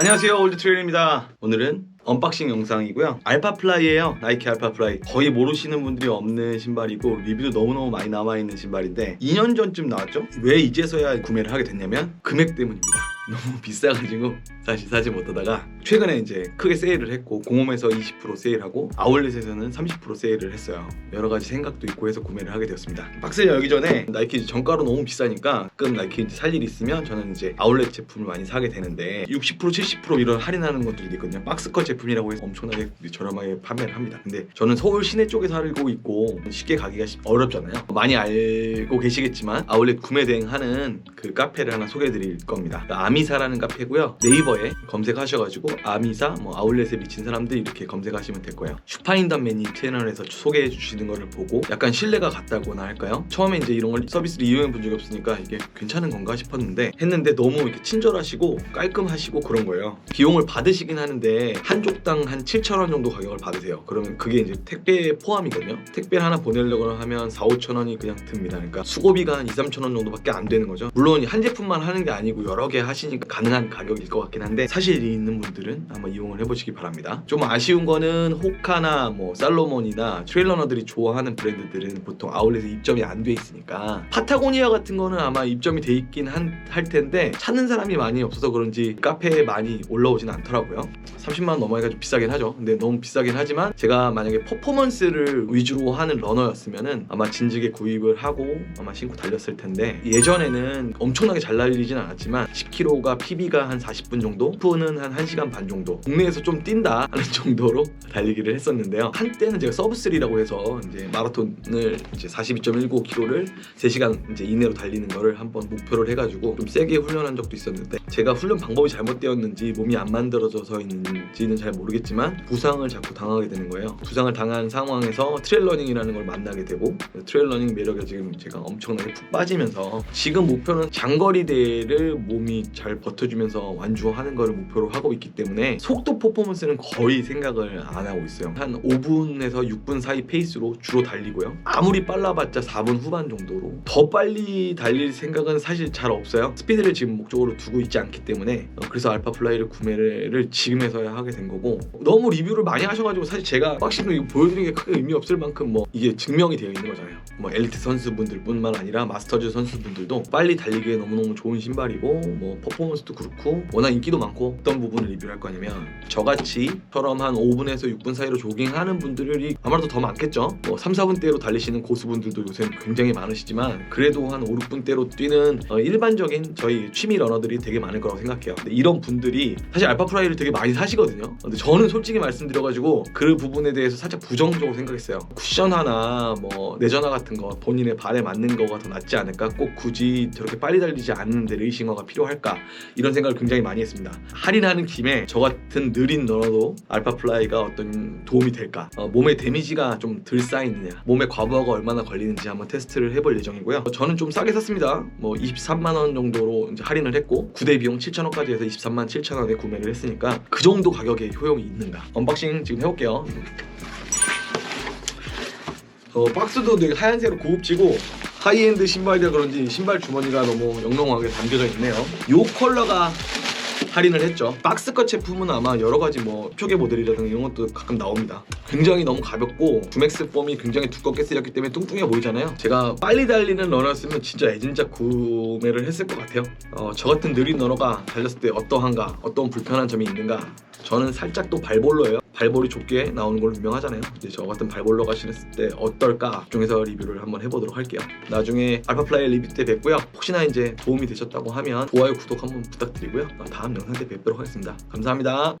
안녕하세요 올드 트레일입니다. 오늘은 언박싱 영상이고요. 알파플라이예요. 나이키 알파플라이. 거의 모르시는 분들이 없는 신발이고 리뷰도 너무너무 많이 남아있는 신발인데 2년 전쯤 나왔죠? 왜 이제서야 구매를 하게 됐냐면 금액 때문입니다. 너무 비싸가지고 사실 사지 못하다가 최근에 이제 크게 세일을 했고 공홈에서 20% 세일하고 아울렛에서는 30% 세일을 했어요. 여러 가지 생각도 있고 해서 구매를 하게 되었습니다. 박스에 열기 전에 나이키 정가로 너무 비싸니까 가끔 나이키 살 일이 있으면 저는 이제 아울렛 제품을 많이 사게 되는데 60% 70% 이런 할인하는 것들이 있거든요. 박스컷 제품이라고 해서 엄청나게 저렴하게 판매를 합니다. 근데 저는 서울 시내 쪽에 살고 있고 쉽게 가기가 쉽- 어렵잖아요. 많이 알고 계시겠지만 아울렛 구매 대행하는 그 카페를 하나 소개해 드릴 겁니다. 아미사라는 카페고요. 네이버에 검색하셔가지고 아미사 뭐 아울렛에 미친 사람들 이렇게 검색하시면 될 거예요. 슈파인더맨이 채널에서 소개해 주시는 거를 보고 약간 신뢰가 갔다고나 할까요? 처음에 이제 이런 걸 서비스를 이용해 본 적이 없으니까 이게 괜찮은 건가 싶었는데 했는데 너무 이렇게 친절하시고 깔끔하시고 그런 거예요. 비용을 받으시긴 하는데 한 족당 한 7천 원 정도 가격을 받으세요. 그러면 그게 이제 택배 포함이거든요. 택배를 하나 보내려고 하면 4, 5천 원이 그냥 듭니다. 그러니까 수고비가 한 2, 3천 원 정도밖에 안 되는 거죠. 물론 한 제품만 하는 게 아니고 여러 개 하시니까 가능한 가격일 것 같긴 한데 사실이 있는 분들 은 한번 이용을 해보시기 바랍니다. 좀 아쉬운 거는 호카나 뭐 살로몬이나 트레일러너들이 좋아하는 브랜드들은 보통 아울렛에 입점이 안 돼 있으니까 파타고니아 같은 거는 아마 입점이 돼 있긴 한, 할 텐데 찾는 사람이 많이 없어서 그런지 카페에 많이 올라오진 않더라고요. 30만 원 넘어가니까 좀 비싸긴 하죠. 근데 너무 비싸긴 하지만 제가 만약에 퍼포먼스를 위주로 하는 러너였으면은 아마 진즉에 구입을 하고 아마 신고 달렸을 텐데 예전에는 엄청나게 잘 날리진 않았지만 10km가 PB가 한 40분 정도? 푸는 한 1시간 반 정도 국내에서 좀 뛴다 하는 정도로 달리기를 했었는데요 한때는 제가 서브3라고 해서 이제 마라톤을 이제 42.19km를 3시간 이제 이내로 달리는 거를 한번 목표를 해가지고 좀 세게 훈련한 적도 있었는데 제가 훈련 방법이 잘못되었는지 몸이 안 만들어져서인지는 잘 모르겠지만 부상을 자꾸 당하게 되는 거예요. 부상을 당한 상황에서 트레일러닝이라는 걸 만나게 되고 트레일러닝 매력에 지금 제가 엄청나게 푹 빠지면서 지금 목표는 장거리 대회를 몸이 잘 버텨주면서 완주하는 거를 목표로 하고 있기 때문에 속도 퍼포먼스는 거의 생각을 안 하고 있어요. 한 5분에서 6분 사이 페이스로 주로 달리고요. 아무리 빨라봤자 4분 후반 정도로 더 빨리 달릴 생각은 사실 잘 없어요. 스피드를 지금 목적으로 두고 있지 않기 때문에 어, 그래서 알파 플라이를 구매를 지금에서야 하게 된 거고 너무 리뷰를 많이 하셔가지고 사실 제가 확실히 보여드리는 게 크게 의미 없을 만큼 뭐 이게 증명이 되어 있는 거잖아요. 뭐 엘리트 선수분들뿐만 아니라 마스터즈 선수분들도 빨리 달리기에 너무너무 좋은 신발이고 뭐 퍼포먼스도 그렇고 워낙 인기도 많고 어떤 부분을 리뷰를 할 거냐면 저같이처럼 한 5분에서 6분 사이로 조깅하는 분들이 아무래도 더 많겠죠. 뭐 3, 4분대로 달리시는 고수분들도 요새 굉장히 많으시지만 그래도 한 5, 6분대로 뛰는 어, 일반적인 저희 취미 러너들이 되게 많을 거라고 생각해요. 근데 이런 분들이 사실 알파 프라이를 되게 많이 사시거든요. 근데 저는 솔직히 말씀드려가지고 그 부분에 대해서 살짝 부정적으로 생각했어요. 쿠션 하나, 뭐 내전화 같은 거 본인의 발에 맞는 거가 더 낫지 않을까? 꼭 굳이 저렇게 빨리 달리지 않는데 레이싱화가 필요할까? 이런 생각을 굉장히 많이 했습니다. 할인하는 김에 저 같은 느린 러너도 알파 플라이가 어떤 도움이 될까? 어, 몸에 데미지가 좀 덜 쌓이느냐? 몸에 과부하가 얼마나 걸리는지 한번 테스트를 해볼 예정이고요. 어, 저는 좀 싸게 샀습니다. 뭐 23만 원 정도로 이제 할인을 했고 구대 비용 7천 원까지 해서 23만 7천 원에 구매를 했으니까 그 정도 가격에 효용이 있는가? 언박싱 지금 해볼게요. 어, 박스도 되게 하얀색으로 고급지고 하이엔드 신발이라 그런지 신발 주머니가 너무 영롱하게 담겨져 있네요. 요 컬러가 할인을 했죠. 박스컷 제품은 아마 여러 가지 뭐 표계 모델이라든가 이런 것도 가끔 나옵니다. 굉장히 너무 가볍고 주맥스 폼이 굉장히 두껍게 쓰였기 때문에 뚱뚱해 보이잖아요. 제가 빨리 달리는 러너였으면 진짜 애진작 구매를 했을 것 같아요. 어, 저 같은 느린 러너가 달렸을 때 어떠한가, 어떤 불편한 점이 있는가. 저는 살짝 또 발볼러예요. 발볼이 좁게 나오는 걸로 유명하잖아요. 이제 저 같은 발볼러가 신었을 때 어떨까 중에서 리뷰를 한번 해보도록 할게요. 나중에 알파플라이 리뷰 때 뵙고요. 혹시나 이제 도움이 되셨다고 하면 좋아요, 구독 한번 부탁드리고요. 다음 영상 때 뵙도록 하겠습니다. 감사합니다.